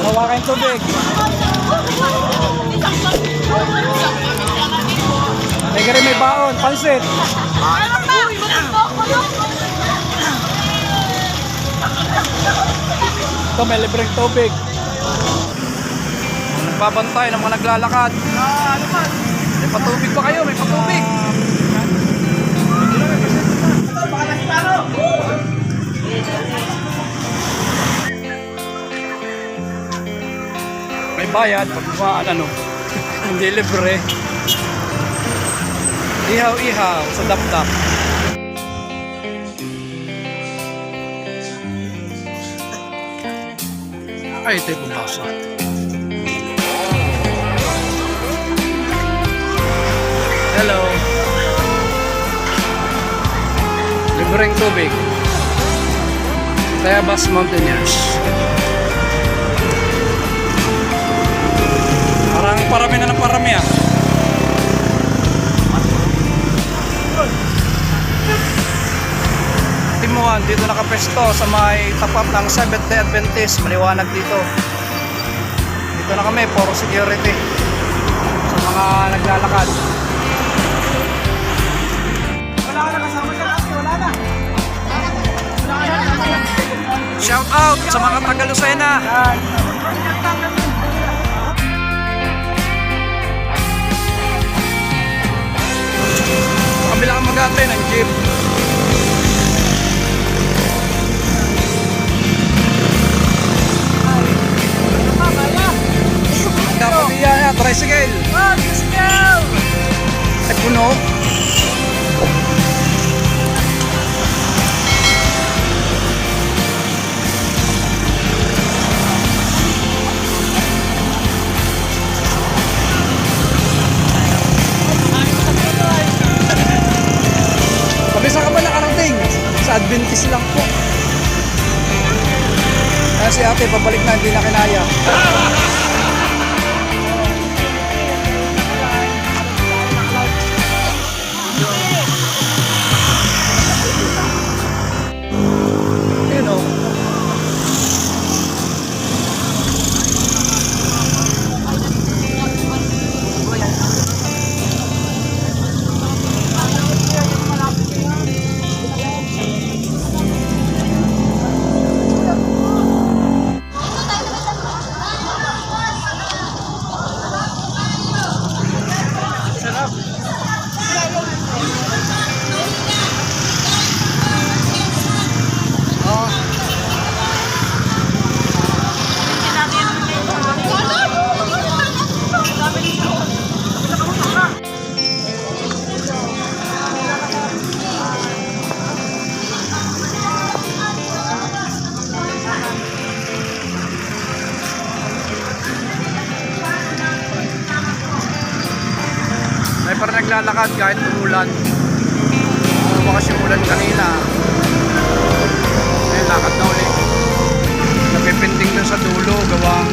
ng tubig. May rin may baon, pansit. Ito may libreng tubig. Nagbabantay ng mga naglalakad. May patubig pa kayo, may patubig. May bayad pag kumaan ano. Hindi libre. Ihaw-ihaw sa dapdap. Ay, ito yung. Hello. Libreng tubig. Tayabas Mountaineers. Parang parami na ng parami ah. Timuan, dito nakapesto sa may tapat ng Seventh Day Adventist. Maliwanag dito. Dito na kami, for security. Sa mga naglalakad. Wala ka na kasama siya kasi, wala na. Shout out sa mga taga Lucena. lên hành chim Adventist lang po. Kaya si ate, pabalik na, hindi na kinaya. Naglalakad kahit umulan. Bumakas yung ulan kanina. Ayun, lakad na ulit. Napipinding dun sa dulo, gawang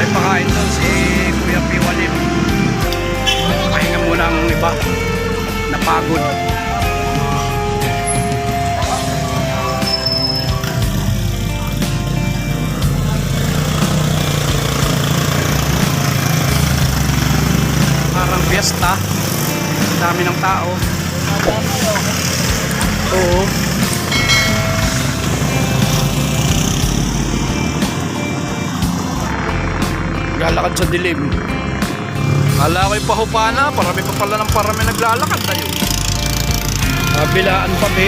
may pakain dun si Kuya Piwalim. Pahinga muna ang iba. Napagod. Parang fiesta. Dami ng tao. Oo. Lalakad sa dilim. Kala ko'y pahupana, parami pa pala ng parami naglalakad tayo. Kabilaan pa, be.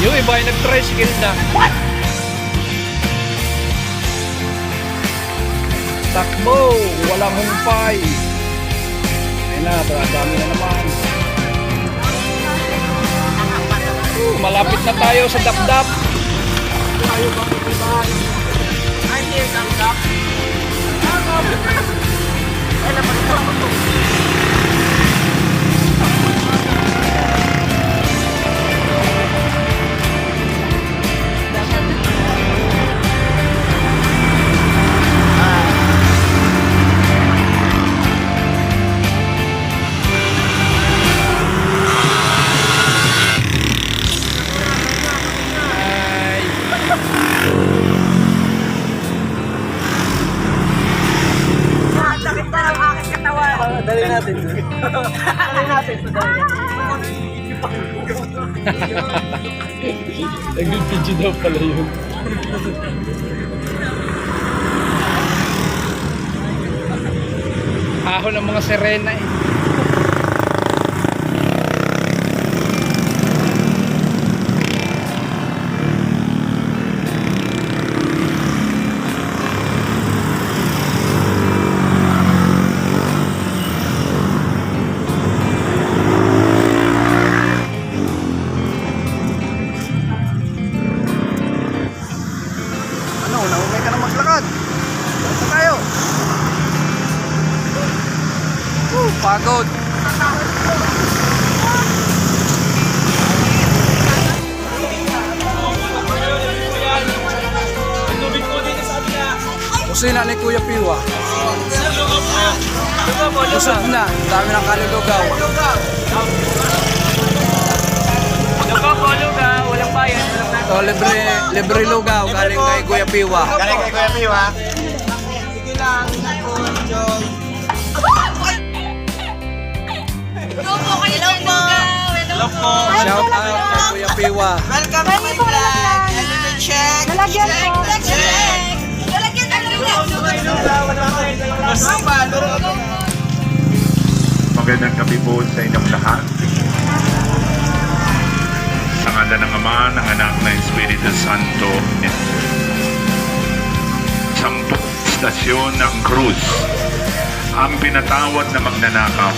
Yung iba ay nag-tricycle na. Takbo! Walang humpay! Ayun na, dami na naman. Uh, malapit na tayo sa dakdak. Tayo ba pipitan? Ay, hindi, dakdak. Ah, Ay, naman ito. Yun. Ahon ng mga sirena eh. Kusina ni Kuya Piwa. Busog na. Dami ng kalulugaw. Lugaw po, lugaw. Walang bayan. So, libre, libre lugaw galing kay Kuya Piwa. Galing kay Kuya Pio, ha? Hello po kayo Hello po. Hello po. Shout out kay Kuya Piwa. Welcome to my vlog. Check? Po. Check. Magandang gabi po sa inyong lahat. Sa ngala ng Ama, ng Anak, ng Espiritu Santo. Sampung stasyon ng krus. Ang pinatawad na magnanakaw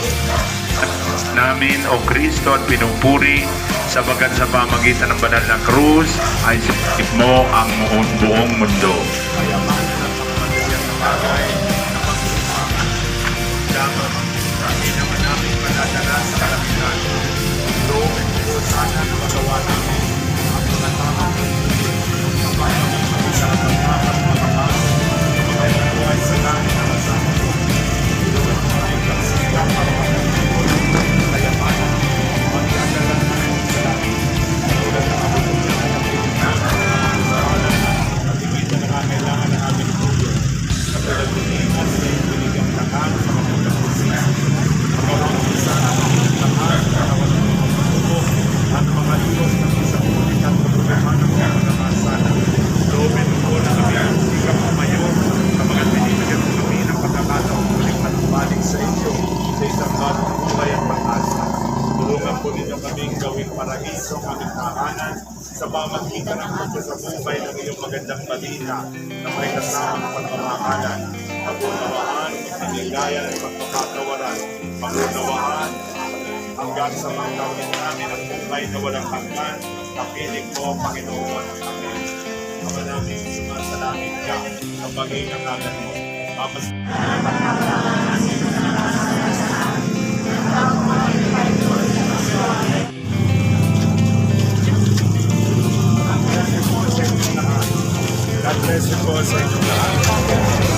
namin o Kristo at pinupuri sa bagat sa pamagitan ng banal na krus ay sakit mo ang buong mundo. Balita na may kasamang pagmamahalan, pag-unawaan, pagkaligayan at pagpapatawaran, pag-unawaan hanggang sa pagkawin namin ang buhay na walang hanggan, kapiling mo, Panginoon. Amen. Ama namin, sumasalangit ka sa pag-iingalan mo. Mamas se fosse.